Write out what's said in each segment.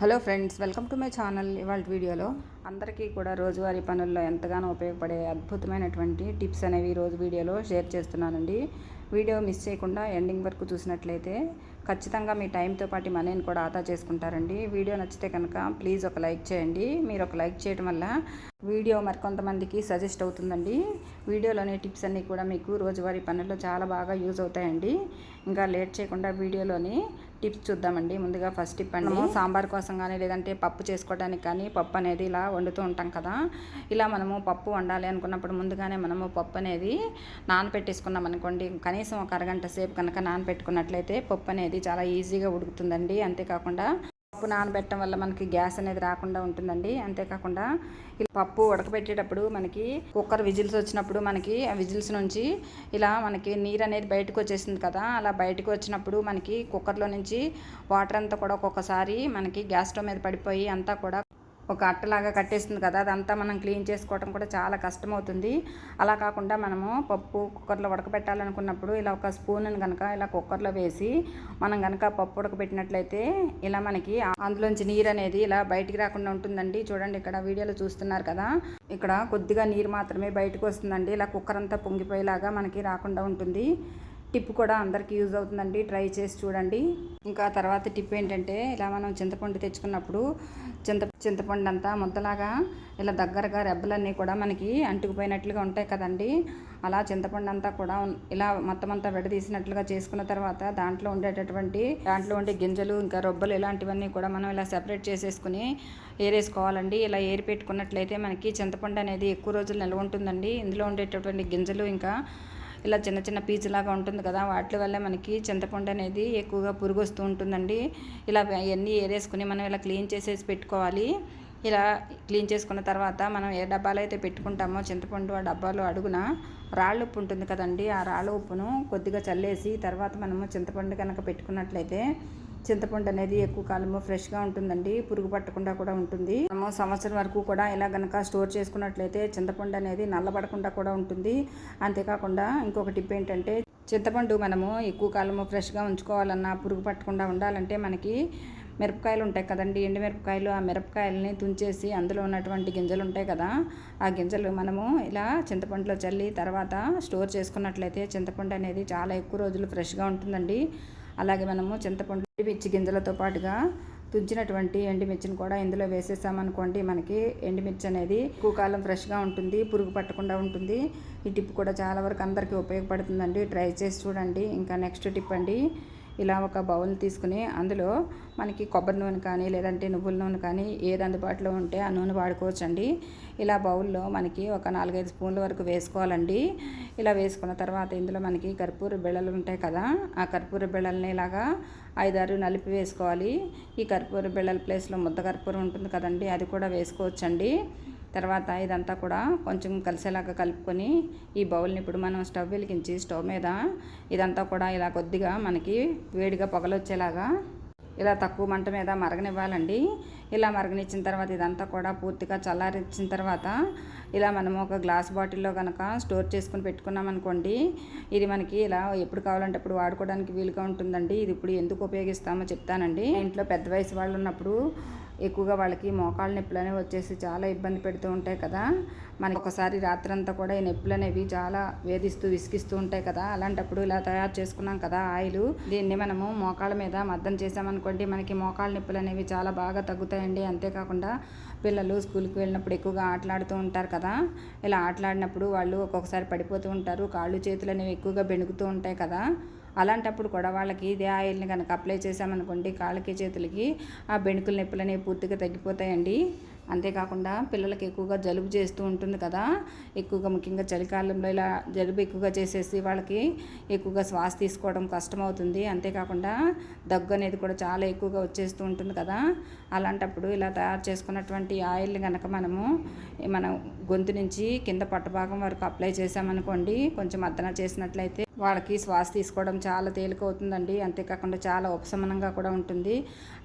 Hello friends welcome to my channel. ఇవాళ వీడియోలో అందరికీ కూడా రోజువారీ పనుల్లో ఎంతగానో ఉపయోగపడే అద్భుతమైనటువంటి టిప్స్ అనేవి రోజు వీడియోలో షేర్ చేస్తున్నానండి. వీడియో మిస్ చేయకుండా ఎండింగ్ వరకు చూసినట్లయితే ఖచ్చితంగా మీ టైంతో పాటు మనీని కూడా ఆదా చేసుకుంటారండి. వీడియో నచ్చితే కనుక ప్లీజ్ ఒక లైక్ చేయండి. మీరు ఒక లైక్ చేయడం వల్ల వీడియో మరికొంతమందికి సజెస్ట్ అవుతుందండి. వీడియోలోని టిప్స్ అన్నీ కూడా మీకు రోజువారీ పనుల్లో చాలా బాగా యూజ్ అవుతాయండి. ఇంకా లేట్ చేయకుండా వీడియోలోని టిప్స్ చూద్దామండి. ముందుగా ఫస్ట్ టిప్ అండి. సాంబార్ కోసం కానీ లేదంటే పప్పు చేసుకోవడానికి కానీ పప్పు అనేది ఇలా వండుతూ ఉంటాం కదా. ఇలా మనము పప్పు వండాలి అనుకున్నప్పుడు ముందుగానే మనము పప్పు అనేది నానపెట్టేసుకున్నాం అనుకోండి. కనీసం ఒక అరగంట సేపు కనుక నానపెట్టుకున్నట్లయితే పప్పు అనేది చాలా ఈజీగా ఉడుకుతుందండి. అంతేకాకుండా పప్పు నానబెట్టడం వల్ల మనకి గ్యాస్ అనేది రాకుండా ఉంటుందండి. అంతేకాకుండా ఇలా పప్పు ఉడకబెట్టేటప్పుడు మనకి కుక్కర్ విజిల్స్ వచ్చినప్పుడు మనకి ఆ విజిల్స్ నుంచి ఇలా మనకి నీరు అనేది బయటకు వచ్చేసింది కదా అలా బయటకు వచ్చినప్పుడు మనకి కుక్కర్లో నుంచి వాటర్ అంతా కూడా ఒక్కొక్కసారి మనకి గ్యాస్ స్టవ్ మీద పడిపోయి అంతా కూడా ఒక అట్టలాగా కట్టేస్తుంది కదా అదంతా మనం క్లీన్ చేసుకోవడం కూడా చాలా కష్టమవుతుంది. అలా కాకుండా మనము పప్పు కుక్కర్లో ఉడకబెట్టాలనుకున్నప్పుడు ఇలా ఒక స్పూన్ కనుక ఇలా కుక్కర్లో వేసి మనం కనుక పప్పు ఉడకబెట్టినట్లయితే ఇలా మనకి అందులోంచి నీరు అనేది ఇలా బయటికి రాకుండా ఉంటుందండి. చూడండి ఇక్కడ వీడియోలో చూస్తున్నారు కదా ఇక్కడ కొద్దిగా నీరు మాత్రమే బయటకు వస్తుందండి. ఇలా కుక్కర్ అంతా పొంగిపోయేలాగా మనకి రాకుండా ఉంటుంది. టిప్ కూడా అందరికీ యూజ్ అవుతుందండి. ట్రై చేసి చూడండి. ఇంకా తర్వాత టిప్ ఏంటంటే ఇలా మనం చింతపండు తెచ్చుకున్నప్పుడు చింత చింతపండు అంతా ముద్దలాగా ఇలా దగ్గరగా రెబ్బలన్నీ కూడా మనకి అంటుకుపోయినట్లుగా ఉంటాయి కదండి. అలా చింతపండు అంతా కూడా ఇలా మొత్తం అంతా విడదీసినట్లుగా చేసుకున్న తర్వాత దాంట్లో ఉండేటటువంటి దాంట్లో ఉండే గింజలు ఇంకా రొబ్బలు ఇలాంటివన్నీ కూడా మనం ఇలా సెపరేట్ చేసేసుకుని ఏరేసుకోవాలండి. ఇలా ఏరి పెట్టుకున్నట్లయితే మనకి చింతపండు అనేది ఎక్కువ రోజులు నిల్వ ఉంటుందండి. ఇందులో ఉండేటటువంటి గింజలు ఇంకా ఇలా చిన్న చిన్న పీచులాగా ఉంటుంది కదా వాటి వల్ల మనకి చింతపండు అనేది ఎక్కువగా పురుగు వస్తూ ఉంటుందండి. ఇలా అవన్నీ ఏరేసుకుని మనం ఇలా క్లీన్ చేసేసి పెట్టుకోవాలి. ఇలా క్లీన్ చేసుకున్న తర్వాత మనం ఏ డబ్బాలో అయితే పెట్టుకుంటామో చింతపండు ఆ డబ్బాలో అడుగున రాళ్ళు ఉప్పు ఉంటుంది కదండి ఆ రాళ్ళ ఉప్పును కొద్దిగా చల్లేసి తర్వాత మనము చింతపండు కనుక పెట్టుకున్నట్లయితే చింతపండు అనేది ఎక్కువ కాలము ఫ్రెష్గా ఉంటుందండి పురుగు పట్టకుండా కూడా ఉంటుంది. మనము సంవత్సరం వరకు కూడా ఇలా కనుక స్టోర్ చేసుకున్నట్లయితే చింతపండు అనేది నల్లబడకుండా కూడా ఉంటుంది. అంతేకాకుండా ఇంకొక టిప్ ఏంటంటే చింతపండు మనము ఎక్కువ కాలము ఫ్రెష్గా ఉంచుకోవాలన్నా పురుగు పట్టకుండా ఉండాలంటే మనకి మిరపకాయలు ఉంటాయి కదండి. ఎండు మిరపకాయలు ఆ మిరపకాయలని తుంచేసి అందులో ఉన్నటువంటి గింజలు ఉంటాయి కదా ఆ గింజలు మనము ఇలా చింతపండులో చల్లి తర్వాత స్టోర్ చేసుకున్నట్లయితే చింతపండు అనేది చాలా ఎక్కువ రోజులు ఫ్రెష్గా ఉంటుందండి. అలాగే మనము చింతపండు పిచ్చి గింజలతో పాటుగా తుంచినటువంటి ఎండుమిర్చిని కూడా ఇందులో వేసేసామనుకోండి మనకి ఎండుమిర్చి అనేది ఎక్కువ కాలం ఫ్రెష్గా ఉంటుంది పురుగు పట్టకుండా ఉంటుంది. ఈ టిప్ కూడా చాలా వరకు అందరికీ ఉపయోగపడుతుందండి. ట్రై చేసి చూడండి. ఇంకా నెక్స్ట్ టిప్ అండి ఇలా ఒక బౌల్ తీసుకుని అందులో మనకి కొబ్బరి నూనె కానీ లేదంటే నువ్వుల నూనె కానీ ఏది అందుబాటులో ఉంటే ఆ నూనె వాడుకోవచ్చండి. ఇలా బౌల్లో మనకి ఒక నాలుగైదు స్పూన్ల వరకు వేసుకోవాలండి. ఇలా వేసుకున్న తర్వాత ఇందులో మనకి కర్పూర బిళ్ళలు ఉంటాయి కదా ఆ కర్పూర బిళ్ళల్ని ఇలాగా ఐదారు నలిపి వేసుకోవాలి. ఈ కర్పూర బిళ్ళల ప్లేస్లో ముద్ద కర్పూరం ఉంటుంది కదండి అది కూడా వేసుకోవచ్చండి. తర్వాత ఇదంతా కూడా కొంచెం కలిసేలాగా కలుపుకొని ఈ బౌల్ని ఇప్పుడు మనం స్టవ్ వెలిగించి స్టవ్ మీద ఇదంతా కూడా ఇలా కొద్దిగా మనకి వేడిగా పొగలొచ్చేలాగా ఇలా తక్కువ మంట మీద మరగనివ్వాలండి. ఇలా మరగనిచ్చిన తర్వాత ఇదంతా కూడా పూర్తిగా చల్లారించిన తర్వాత ఇలా మనము ఒక గ్లాస్ బాటిల్లో కనుక స్టోర్ చేసుకుని పెట్టుకున్నాం అనుకోండి ఇది మనకి ఇలా ఎప్పుడు కావాలంటే అప్పుడు వాడుకోవడానికి వీలుగా ఉంటుందండి. ఇది ఇప్పుడు ఎందుకు ఉపయోగిస్తామో చెప్తానండి. ఇంట్లో పెద్ద వయసు వాళ్ళు ఉన్నప్పుడు ఎక్కువగా వాళ్ళకి మోకాళ్ళ నొప్పులు అనేవి వచ్చేసి చాలా ఇబ్బంది పెడుతూ ఉంటాయి కదా. మనకి ఒకసారి రాత్రంతా కూడా ఈ నొప్పులు అనేవి చాలా వేధిస్తూ విసిగిస్తూ ఉంటాయి కదా. అలాంటప్పుడు ఇలా తయారు చేసుకున్నాం కదా ఆయిల్. దీన్ని మనము మోకాళ్ళ మీద మద్దం చేసామనుకోండి మనకి మోకాళ్ళ నొప్పులు అనేవి చాలా బాగా తగ్గుతాయండి. అంతేకాకుండా పిల్లలు స్కూల్కి వెళ్ళినప్పుడు ఎక్కువగా ఆటలాడుతూ ఉంటారు కదా. ఇలా ఆటలాడినప్పుడు వాళ్ళు ఒక్కొక్కసారి పడిపోతూ ఉంటారు కాళ్ళు చేతులు అనేవి ఎక్కువగా బెణుకుతూ ఉంటాయి కదా. అలాంటప్పుడు కూడా వాళ్ళకి ఇదే ఆయిల్ని కనుక అప్లై చేసామనుకోండి కాళ్ళకి చేతులకి ఆ బెణుకుల నొప్పులు అనేవి పూర్తిగా తగ్గిపోతాయండి. అంతేకాకుండా పిల్లలకి ఎక్కువగా జలుబు చేస్తూ ఉంటుంది కదా. ఎక్కువగా ముఖ్యంగా చలికాలంలో ఇలా జలుబు ఎక్కువగా చేసేసి వాళ్ళకి ఎక్కువగా శ్వాస తీసుకోవడం కష్టమవుతుంది. అంతేకాకుండా దగ్గు అనేది కూడా చాలా ఎక్కువగా వచ్చేస్తూ ఉంటుంది కదా. అలాంటప్పుడు ఇలా తయారు చేసుకున్నటువంటి ఆయిల్ని కనుక మనము మనం గొంతు నుంచి కింద పట్టభాగం వరకు అప్లై చేసామనుకోండి కొంచెం అద్దన చేసినట్లయితే వాళ్ళకి శ్వాస తీసుకోవడం చాలా తేలికవుతుందండి. అంతేకాకుండా చాలా ఉపశమనంగా కూడా ఉంటుంది.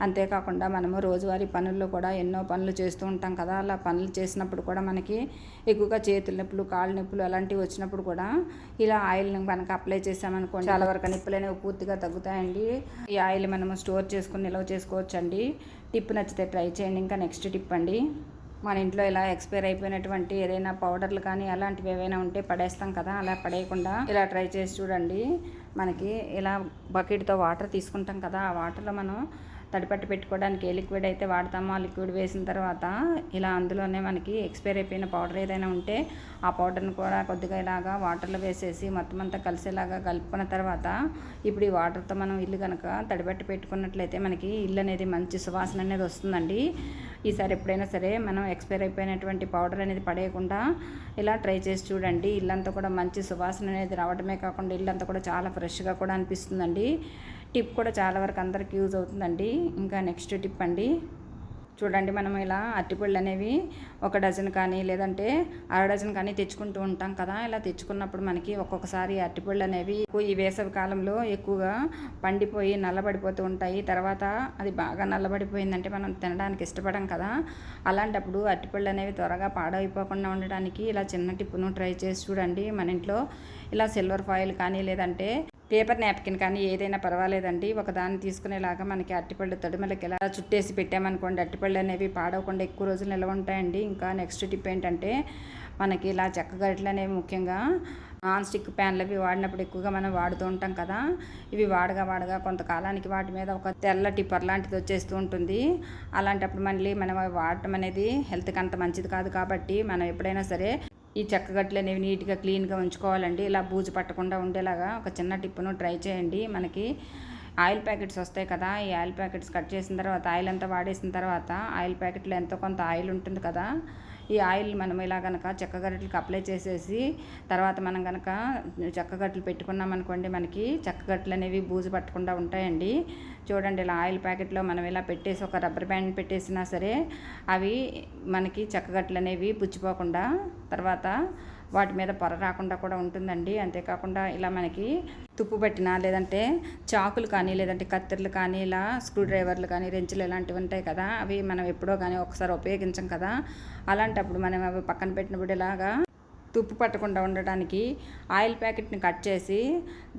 అంతేకాకుండా మనము రోజువారీ పనుల్లో కూడా ఎన్నో పనులు చేస్తూ ఉంటాం కదా. అలా పనులు చేసినప్పుడు కూడా మనకి ఎక్కువగా చేతుల నొప్పులు కాళ్ళ నొప్పులు అలాంటివి వచ్చినప్పుడు కూడా ఇలా ఆయిల్ని మనకు అప్లై చేసామనుకోండి చాలా వరకు నొప్పులు అనేవి పూర్తిగా తగ్గుతాయండి. ఈ ఆయిల్ మనము స్టోర్ చేసుకుని నిల్వ చేసుకోవచ్చండి. టిప్ నచ్చితే ట్రై చేయండి. ఇంకా నెక్స్ట్ టిప్ అండి. మన ఇంట్లో ఇలా ఎక్స్పైర్ అయిపోయినటువంటి ఏదైనా పౌడర్లు కానీ అలాంటివి ఏవైనా ఉంటే పడేస్తాం కదా అలా పడేయకుండా ఇలా ట్రై చేసి చూడండి. మనకి ఇలా బకెట్తో వాటర్ తీసుకుంటాం కదా ఆ వాటర్లో మనం తడిపట్టి పెట్టుకోవడానికి ఏ లిక్విడ్ అయితే వాడతామో ఆ లిక్విడ్ వేసిన తర్వాత ఇలా అందులోనే మనకి ఎక్స్పైర్ అయిపోయిన పౌడర్ ఏదైనా ఉంటే ఆ పౌడర్ని కూడా కొద్దిగా ఇలాగా వాటర్లో వేసేసి మొత్తం అంతా కలిసేలాగా కలుపుకున్న తర్వాత ఇప్పుడు ఈ వాటర్తో మనం ఇల్లు కనుక తడిపట్టి పెట్టుకున్నట్లయితే మనకి ఇల్లు అనేది మంచి సువాసన అనేది వస్తుందండి. ఈసారి ఎప్పుడైనా సరే మనం ఎక్స్పైర్ అయిపోయినటువంటి పౌడర్ అనేది పడేయకుండా ఇలా ట్రై చేసి చూడండి. ఇల్లంతా కూడా మంచి సువాసన అనేది రావడమే కాకుండా ఇల్లంతా కూడా చాలా ఫ్రెష్గా కూడా అనిపిస్తుందండి. టిప్ కూడా చాలా వరకు అందరికి యూజ్ అవుతుందండి. ఇంకా నెక్స్ట్ టిప్ అండి. చూడండి మనం ఇలా అరటిపళ్ళు అనేవి ఒక డజన్ కానీ లేదంటే అర డజన్ కానీ తెచ్చుకుంటూ ఉంటాం కదా. ఇలా తెచ్చుకున్నప్పుడు మనకి ఒక్కొక్కసారి అరటిపళ్ళు అనేవి ఈ వేసవి కాలంలో ఎక్కువగా పండిపోయి నల్లబడిపోతూ ఉంటాయి. తర్వాత అది బాగా నల్లబడిపోయిందంటే మనం తినడానికి ఇష్టపడం కదా. అలాంటప్పుడు అరటిపళ్ళు అనేవి త్వరగా పాడైపోకుండా ఉండడానికి ఇలా చిన్న టిప్పును ట్రై చేసి చూడండి. మన ఇంట్లో ఇలా సిల్వర్ ఫాయిల్ కానీ లేదంటే పేపర్ నాప్కిన్ కానీ ఏదైనా పర్వాలేదండి. ఒక దాన్ని తీసుకునేలాగా మనకి అట్టిపళ్ళు తడుమలకి ఎలా చుట్టేసి పెట్టామనుకోండి అట్టిపళ్ళు అనేవి పాడవకుండా ఎక్కువ రోజులు నిల్వ ఉంటాయండి. ఇంకా నెక్స్ట్ టిప్ ఏంటంటే మనకి ఇలా చెక్క గరిటలు అనేవి ముఖ్యంగా నాన్ స్టిక్ ప్యాన్లు అవి వాడినప్పుడు ఎక్కువగా మనం వాడుతూ ఉంటాం కదా. ఇవి వాడగా వాడగా కొంతకాలానికి వాటి మీద ఒక తెల్ల టిప్పర్ లాంటిది వచ్చేస్తూ ఉంటుంది. అలాంటప్పుడు మళ్ళీ మనం వాడటం అనేది హెల్త్కి అంత మంచిది కాదు కాబట్టి మనం ఎప్పుడైనా సరే ఈ చెక్కగట్లు అనేవి నీట్గా క్లీన్గా ఉంచుకోవాలండి. ఇలా బూజు పట్టకుండా ఉండేలాగా ఒక చిన్న టిప్పును ట్రై చేయండి. మనకి ఆయిల్ ప్యాకెట్స్ వస్తాయి కదా ఈ ఆయిల్ ప్యాకెట్స్ కట్ చేసిన తర్వాత ఆయిల్ అంతా వాడేసిన తర్వాత ఆయిల్ ప్యాకెట్లో ఎంతో కొంత ఆయిల్ ఉంటుంది కదా ఈ ఆయిల్ మనం ఇలా కనుక చెక్కగడ్డలకి అప్లై చేసేసి తర్వాత మనం కనుక చెక్కగడ్డలు పెట్టుకున్నాం అనుకోండి మనకి చెక్కగడ్డలు అనేవి బూజు పట్టకుండా ఉంటాయండి. చూడండి ఇలా ఆయిల్ ప్యాకెట్లో మనం ఇలా పెట్టేసి ఒక రబ్బర్ బ్యాండ్ పెట్టేసినా సరే అవి మనకి చెక్కగడ్డలు అనేవి పుచ్చిపోకుండా తర్వాత వాటి మీద పొర రాకుండా కూడా ఉంటుందండి. అంతేకాకుండా ఇలా మనకి తుప్పు పెట్టిన లేదంటే చాకులు కానీ లేదంటే కత్తెరలు కానీ ఇలా స్క్రూ డ్రైవర్లు కానీ రెంచులు ఇలాంటివి ఉంటాయి కదా అవి మనం ఎప్పుడో కానీ ఒకసారి ఉపయోగించం కదా. అలాంటప్పుడు మనం అవి పక్కన పెట్టినప్పుడు ఇలాగా తుప్పు పట్టకుండా ఉండటానికి ఆయిల్ ప్యాకెట్ని కట్ చేసి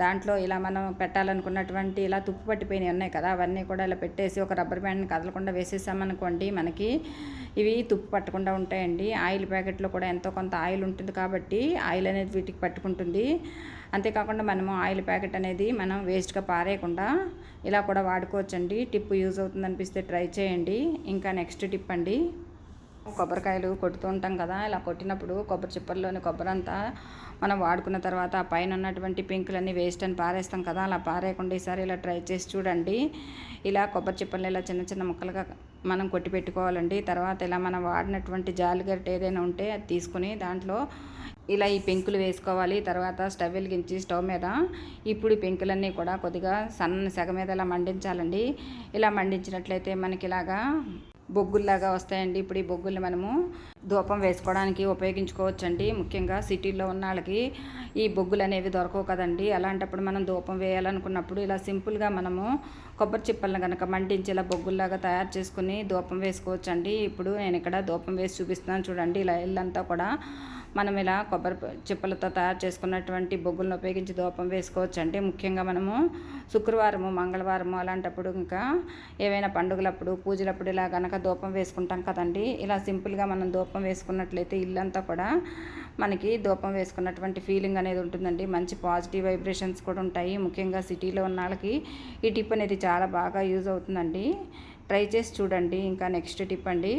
దాంట్లో ఇలా మనం పెట్టాలనుకున్నటువంటి ఇలా తుప్పు పట్టిపోయినవి ఉన్నాయి కదా అవన్నీ కూడా ఇలా పెట్టేసి ఒక రబ్బర్ బ్యాండ్ని కదలకుండా వేసేసామనుకోండి మనకి ఇవి తుప్పు పట్టకుండా ఉంటాయండి. ఆయిల్ ప్యాకెట్లో కూడా ఎంతో కొంత ఆయిల్ ఉంటుంది కాబట్టి ఆయిల్ అనేది వీటికి పట్టుకుంటుంది. అంతేకాకుండా మనము ఆయిల్ ప్యాకెట్ అనేది మనం వేస్ట్గా పారేయకుండా ఇలా కూడా వాడుకోవచ్చండి. టిప్ యూజ్ అవుతుంది అనిపిస్తే ట్రై చేయండి. ఇంకా నెక్స్ట్ టిప్ అండి కొబ్బరికాయలు కొడుతూ ఉంటాం కదా ఇలా కొట్టినప్పుడు కొబ్బరి చిప్పల్లోని కొబ్బరి అంతా మనం వాడుకున్న తర్వాత ఆ పైన ఉన్నటువంటి పింకులన్నీ వేస్ట్ అని పారేస్తాం కదా అలా పారేయకుండా ఈసారి ఇలా ట్రై చేసి చూడండి. ఇలా కొబ్బరి చిప్పల్ని ఇలా చిన్న చిన్న ముక్కలుగా మనం కొట్టి పెట్టుకోవాలండి. తర్వాత ఇలా మనం వాడినటువంటి జాలిగరిట ఏదైనా ఉంటే అది తీసుకుని దాంట్లో ఇలా ఈ పెంకులు వేసుకోవాలి. తర్వాత స్టవ్ వెలిగించి స్టవ్ మీద ఇప్పుడు ఈ పెంకులన్నీ కూడా కొద్దిగా సన్న సెగ మీద ఇలా మండించాలండి. ఇలా మండించినట్లయితే మనకి ఇలాగా బొగ్గుల్లాగా వస్తాయండి. ఇప్పుడు ఈ బొగ్గులు మనము ధూపం వేసుకోవడానికి ఉపయోగించుకోవచ్చండి. ముఖ్యంగా సిటీలో ఉన్న వాళ్ళకి ఈ బొగ్గులు అనేవి దొరకవు కదండి. అలాంటప్పుడు మనం ధూపం వేయాలనుకున్నప్పుడు ఇలా సింపుల్గా మనము కొబ్బరి చిప్పలను కనుక మండించి ఇలా బొగ్గుల్లాగా తయారు చేసుకుని ధూపం వేసుకోవచ్చండి. ఇప్పుడు నేను ఇక్కడ ధూపం వేసి చూపిస్తున్నాను చూడండి. ఇలా ఇల్లంతా కూడా మనం ఇలా కొబ్బరి చిప్పలతో తయారు చేసుకున్నటువంటి బొగ్గులను ఉపయోగించి దూపం వేసుకోవచ్చు. అంటే ముఖ్యంగా మనము శుక్రవారము మంగళవారము అలాంటప్పుడు ఇంకా ఏవైనా పండుగలప్పుడు పూజలప్పుడు ఇలా కనుక దూపం వేసుకుంటాం కదండి. ఇలా సింపుల్గా మనం దూపం వేసుకున్నట్లయితే ఇల్లంతా కూడా మనకి దూపం వేసుకున్నటువంటి ఫీలింగ్ అనేది ఉంటుందండి. మంచి పాజిటివ్ వైబ్రేషన్స్ కూడా ఉంటాయి. ముఖ్యంగా సిటీలో ఉన్న వాళ్ళకి ఈ టిప్ అనేది చాలా బాగా యూజ్ అవుతుందండి. ట్రై చేసి చూడండి. ఇంకా నెక్స్ట్ టిప్ అండి.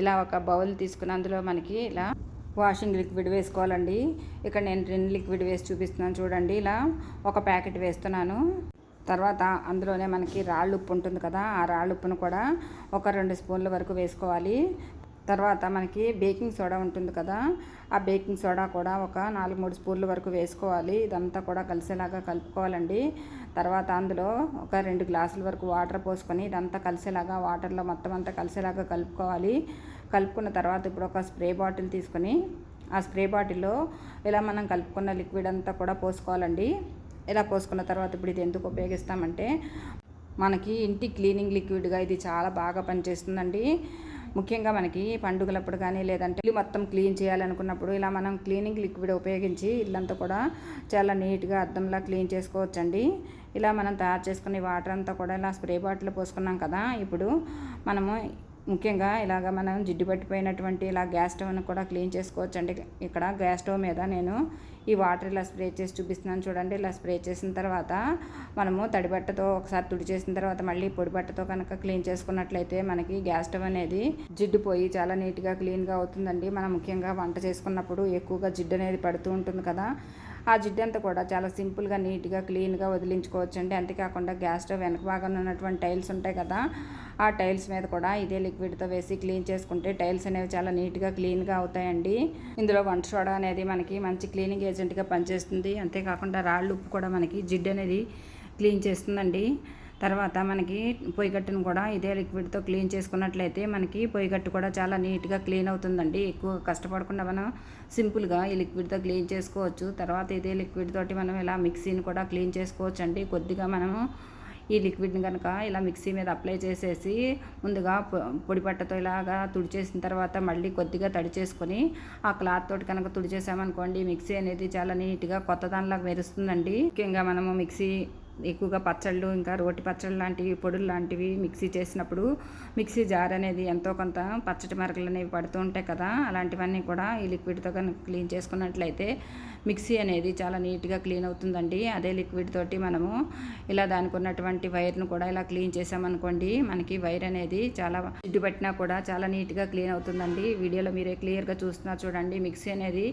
ఇలా ఒక బౌల్ తీసుకుని అందులో మనకి ఇలా వాషింగ్ లిక్విడ్ వేసుకోవాలండి. ఇక్కడ నేను రెండు లిక్విడ్ వేసి చూపిస్తున్నాను చూడండి. ఇలా ఒక ప్యాకెట్ వేస్తున్నాను. తర్వాత అందులోనే మనకి రాళ్ళు ఉప్పు ఉంటుంది కదా ఆ రాళ్ళు ఉప్పును కూడా ఒక రెండు స్పూన్ల వరకు వేసుకోవాలి. తర్వాత మనకి బేకింగ్ సోడా ఉంటుంది కదా ఆ బేకింగ్ సోడా కూడా ఒక నాలుగు మూడు స్పూన్ల వరకు వేసుకోవాలి. ఇదంతా కూడా కలిసేలాగా కలుపుకోవాలండి. తర్వాత అందులో ఒక రెండు గ్లాసుల వరకు వాటర్ పోసుకొని ఇదంతా కలిసేలాగా వాటర్లో మొత్తం అంతా కలిసేలాగా కలుపుకోవాలి. కలుపుకున్న తర్వాత ఇప్పుడు ఒక స్ప్రే బాటిల్ తీసుకొని ఆ స్ప్రే బాటిల్లో ఇలా మనం కలుపుకున్న లిక్విడ్ అంతా కూడా పోసుకోవాలండి. ఇలా పోసుకున్న తర్వాత ఇప్పుడు ఇది ఎందుకు ఉపయోగిస్తామంటే మనకి ఇంటి క్లీనింగ్ లిక్విడ్గా ఇది చాలా బాగా పనిచేస్తుందండి. ముఖ్యంగా మనకి పండుగలప్పుడు కానీ లేదంటే ఇల్లు మొత్తం క్లీన్ చేయాలనుకున్నప్పుడు ఇలా మనం క్లీనింగ్ లిక్విడ్ ఉపయోగించి ఇల్లంతా కూడా చాలా నీట్గా అద్దంలా క్లీన్ చేసుకోవచ్చండి. ఇలా మనం తయారు చేసుకునే వాటర్ అంతా కూడా ఇలా స్ప్రే బాటిల్ పోసుకున్నాం కదా ఇప్పుడు మనము ముఖ్యంగా ఇలాగ మనం జిడ్డు పట్టిపోయినటువంటి ఇలా గ్యాస్ స్టవ్ని కూడా క్లీన్ చేసుకోవచ్చు అండి ఇక్కడ గ్యాస్ స్టవ్ మీద నేను ఈ వాటర్ ఇలా స్ప్రే చేసి చూపిస్తున్నాను చూడండి. ఇలా స్ప్రే చేసిన తర్వాత మనము తడి బట్టతో ఒకసారి తుడి చేసిన తర్వాత మళ్ళీ పొడి బట్టతో కనుక క్లీన్ చేసుకున్నట్లయితే మనకి గ్యాస్ స్టవ్ అనేది జిడ్డు పోయి చాలా నీట్గా క్లీన్గా అవుతుందండి. మనం ముఖ్యంగా వంట చేసుకున్నప్పుడు ఎక్కువగా జిడ్డు అనేది పడుతూ ఉంటుంది కదా. ఆ జిడ్డు అంతా కూడా చాలా సింపుల్గా నీట్గా క్లీన్గా వదిలించుకోవచ్చు అండి అంతేకాకుండా గ్యాస్ స్టవ్ వెనక భాగంలో ఉన్నటువంటి టైల్స్ ఉంటాయి కదా ఆ టైల్స్ మీద కూడా ఇదే లిక్విడ్తో వేసి క్లీన్ చేసుకుంటే టైల్స్ అనేవి చాలా నీట్గా క్లీన్గా అవుతాయండి. ఇందులో వంట సోడా అనేది మనకి మంచి క్లీనింగ్ ఏజెంట్గా పనిచేస్తుంది. అంతేకాకుండా రాళ్ళు ఉప్పు కూడా మనకి జిడ్డు అనేది క్లీన్ చేస్తుందండి. తర్వాత మనకి పొయ్యి గట్టును కూడా ఇదే లిక్విడ్తో క్లీన్ చేసుకున్నట్లయితే మనకి పొయ్యి గట్టు కూడా చాలా నీట్గా క్లీన్ అవుతుందండి. ఎక్కువ కష్టపడకుండా మనం సింపుల్గా ఈ లిక్విడ్తో క్లీన్ చేసుకోవచ్చు. తర్వాత ఇదే లిక్విడ్ తోటి మనం ఇలా మిక్సీని కూడా క్లీన్ చేసుకోవచ్చు అండి కొద్దిగా మనము ఈ లిక్విడ్ని కనుక ఇలా మిక్సీ మీద అప్లై చేసేసి ముందుగా పొడి పట్టతో ఇలాగా తుడిచేసిన తర్వాత మళ్ళీ కొద్దిగా తడి చేసుకొని ఆ క్లాత్ తోటి కనుక తుడిచేసామనుకోండి మిక్సీ అనేది చాలా నీట్గా కొత్త దానిలాగా మెరుస్తుందండి. ముఖ్యంగా మనము మిక్సీ ఎక్కువగా పచ్చళ్ళు ఇంకా రోటి పచ్చళ్ళు లాంటివి పొడులు లాంటివి మిక్సీ చేసినప్పుడు మిక్సీ జార్ అనేది ఎంతో కొంత పచ్చటి మరకలు అనేవి పడుతూ ఉంటాయి కదా అలాంటివన్నీ కూడా ఈ లిక్విడ్తో కనుక క్లీన్ చేసుకున్నట్లయితే మిక్సీ అనేది చాలా నీట్గా క్లీన్ అవుతుందండి. అదే లిక్విడ్ తోటి మనము ఇలా దానికి ఉన్నటువంటి వైర్ను కూడా ఇలా క్లీన్ చేసామనుకోండి మనకి వైర్ అనేది చాలా జిడ్డు పట్టినా కూడా చాలా నీట్గా క్లీన్ అవుతుందండి. వీడియోలో మీరే క్లియర్గా చూస్తున్నారు చూడండి మిక్సీ అనేది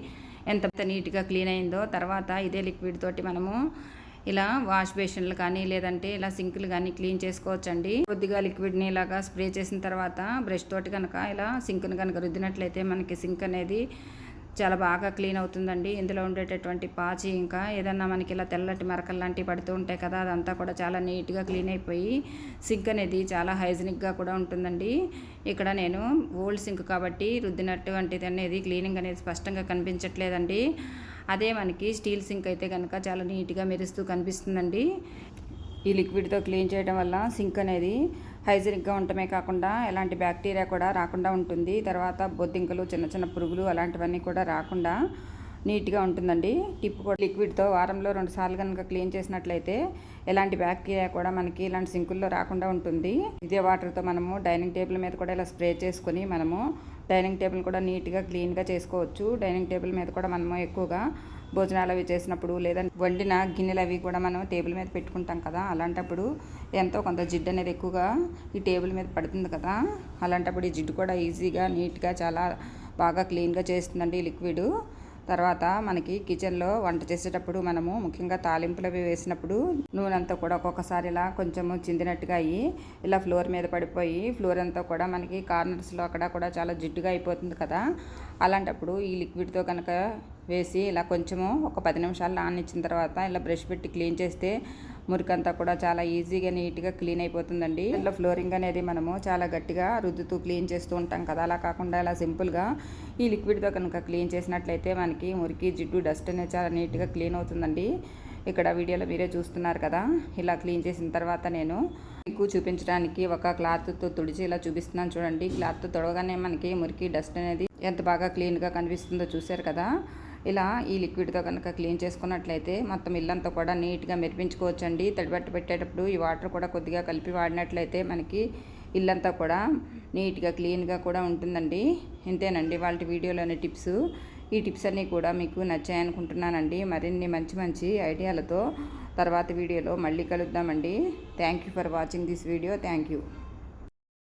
ఎంత నీట్గా క్లీన్ అయిందో. తర్వాత ఇదే లిక్విడ్ తోటి మనము ఇలా వాష్ బేషన్లు కానీ లేదంటే ఇలా సింకులు కానీ క్లీన్ చేసుకోవచ్చండి. కొద్దిగా లిక్విడ్ని ఇలాగా స్ప్రే చేసిన తర్వాత బ్రష్ తోటి కనుక ఇలా సింక్ని కనుక రుద్దినట్లయితే మనకి సింక్ అనేది చాలా బాగా క్లీన్ అవుతుందండి. ఇందులో ఉండేటటువంటి పాచి ఇంకా ఏదన్నా మనకి ఇలా తెల్లటి మరకలు లాంటివి పడుతూ ఉంటాయి కదా అదంతా కూడా చాలా నీట్గా క్లీన్ అయిపోయి సింక్ అనేది చాలా హైజీనిక్గా కూడా ఉంటుందండి. ఇక్కడ నేను ఓల్డ్ సింక్ కాబట్టి రుద్దినటువంటిది అనేది క్లీనింగ్ అనేది స్పష్టంగా కనిపించట్లేదండి. అదే మనకి స్టీల్ సింక్ అయితే కనుక చాలా నీట్గా మెరుస్తూ కనిపిస్తుందండి. ఈ లిక్విడ్తో క్లీన్ చేయడం వల్ల సింక్ అనేది హైజీనిక్గా ఉండటమే కాకుండా ఎలాంటి బ్యాక్టీరియా కూడా రాకుండా ఉంటుంది. తర్వాత బొద్దింకలు చిన్న చిన్న పురుగులు అలాంటివన్నీ కూడా రాకుండా నీట్గా ఉంటుందండి. టిప్ కూడా లిక్విడ్తో వారంలో రెండు సార్లు కనుక క్లీన్ చేసినట్లయితే ఎలాంటి బ్యాక్టీరియా కూడా మనకి ఇలాంటి సింకుల్లో రాకుండా ఉంటుంది. ఇదే వాటర్తో మనము డైనింగ్ టేబుల్ మీద కూడా ఇలా స్ప్రే చేసుకొని మనము డైనింగ్ టేబుల్ కూడా నీట్గా క్లీన్గా చేసుకోవచ్చు. డైనింగ్ టేబుల్ మీద కూడా మనము ఎక్కువగా భోజనాలు అవి చేసినప్పుడు లేదా వండిన గిన్నెలు అవి కూడా మనం టేబుల్ మీద పెట్టుకుంటాం కదా. అలాంటప్పుడు ఎంతో కొంత జిడ్డు అనేది ఎక్కువగా ఈ టేబుల్ మీద పడుతుంది కదా. అలాంటప్పుడు ఈ జిడ్డు కూడా ఈజీగా నీట్గా చాలా బాగా క్లీన్గా చేస్తుందండి ఈ లిక్విడ్. తర్వాత మనకి కిచెన్లో వంట చేసేటప్పుడు మనము ముఖ్యంగా తాలింపులు అవి వేసినప్పుడు నూనె అంతా కూడా ఒక్కొక్కసారి ఇలా కొంచెము చిందినట్టుగా అయ్యి ఇలా ఫ్లోర్ మీద పడిపోయి ఫ్లోర్ అంతా కూడా మనకి కార్నర్స్లో అక్కడ కూడా చాలా జిడ్డుగా అయిపోతుంది కదా. అలాంటప్పుడు ఈ లిక్విడ్తో కనుక వేసి ఇలా కొంచెము ఒక పది నిమిషాలు నానిచ్చిన తర్వాత ఇలా బ్రష్ పెట్టి క్లీన్ చేస్తే మురికంతా కూడా చాలా ఈజీగా నీట్గా క్లీన్ అయిపోతుందండి. ఇలా ఫ్లోరింగ్ అనేది మనము చాలా గట్టిగా రుద్దుతూ క్లీన్ చేస్తూ ఉంటాం కదా. అలా కాకుండా ఇలా సింపుల్గా ఈ లిక్విడ్తో కనుక క్లీన్ చేసినట్లయితే మనకి మురికి జిడ్డు డస్ట్ అనేది చాలా నీట్గా క్లీన్ అవుతుందండి. ఇక్కడ వీడియోలో మీరే చూస్తున్నారు కదా. ఇలా క్లీన్ చేసిన తర్వాత నేను మీకు చూపించడానికి ఒక క్లాత్తో తుడిచి ఇలా చూపిస్తున్నాను చూడండి. క్లాత్తో తొడగానే మనకి మురికి డస్ట్ అనేది ఎంత బాగా క్లీన్గా కనిపిస్తుందో చూశారు కదా. ఇలా ఈ లిక్విడ్తో కనుక క్లీన్ చేసుకున్నట్లయితే మొత్తం ఇల్లంతా కూడా నీట్గా మెరిపించుకోవచ్చండి. తడిబట్ట పెట్టేటప్పుడు ఈ వాటర్ కూడా కొద్దిగా కలిపి వాడినట్లయితే మనకి ఇల్లంతా కూడా నీట్గా క్లీన్గా కూడా ఉంటుందండి. ఇంతేనండి వాళ్ళ వీడియోలోని టిప్స్. ఈ టిప్స్ అన్నీ కూడా మీకు నచ్చాయనుకుంటున్నానండి. మరిన్ని మంచి మంచి ఐడియాలతో తర్వాత వీడియోలో మళ్ళీ కలుద్దామండి. Thank you for watching this video. Thank you